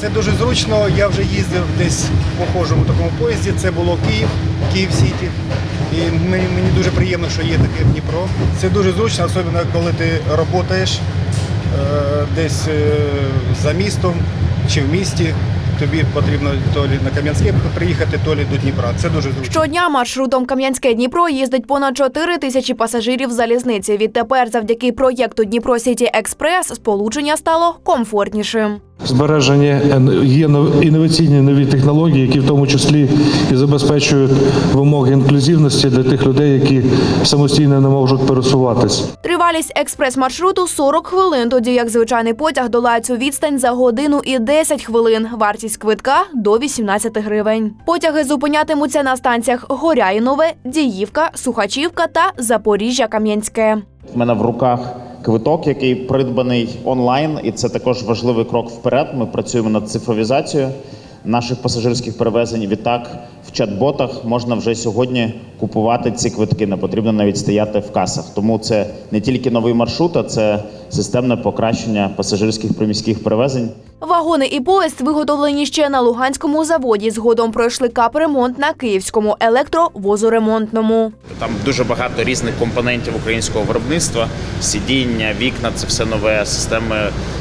Це дуже зручно. Я вже їздив десь в похожому такому поїзді. Це було Київ, Київ Сіті. І мені, дуже приємно, що є таке Дніпро. Це дуже зручно, особливо коли ти працюєш е, десь е, за містом чи в місті. Тобі потрібно то лі на Кам'янське приїхати, то лі до Дніпра. Це дуже зручно. Щодня маршрутом Кам'янське Дніпро їздить понад 4 тисячі пасажирів залізниці. Відтепер, завдяки проєкту Дніпро Сіті Експрес, сполучення стало комфортнішим. Збереження є нов- інноваційні нові технології, які в тому числі і забезпечують вимоги інклюзивності для тих людей, які самостійно не можуть пересуватись. Тривалість експрес-маршруту 40 хвилин, тоді як звичайний потяг долає цю відстань за годину і 10 хвилин. Вартість квитка до 18 гривень. Потяги зупинятимуться на станціях Горяїнове, Діївка, Сухачівка та Запоріжжя-Кам'янське. У мене в руках квиток, який придбаний онлайн, і це також важливий крок вперед. Ми працюємо над цифровізацією наших пасажирських перевезень. Відтак в чат-ботах можна вже сьогодні купувати ці квитки. Не потрібно навіть стояти в касах. Тому це не тільки новий маршрут, а це системне покращення пасажирських приміських перевезень. Вагони і поїзд виготовлені ще на Луганському заводі. Згодом пройшли капремонт на Київському електровозоремонтному. Там дуже багато різних компонентів українського виробництва: сидіння, вікна, це все нове, системи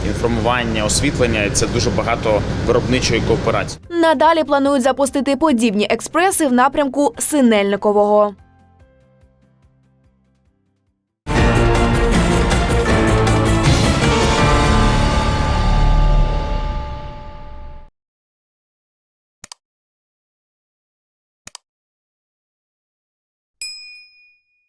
інформування, освітлення. І це дуже багато виробничої кооперації. Надалі планують запустити подібні експреси в напрямку Синельникового.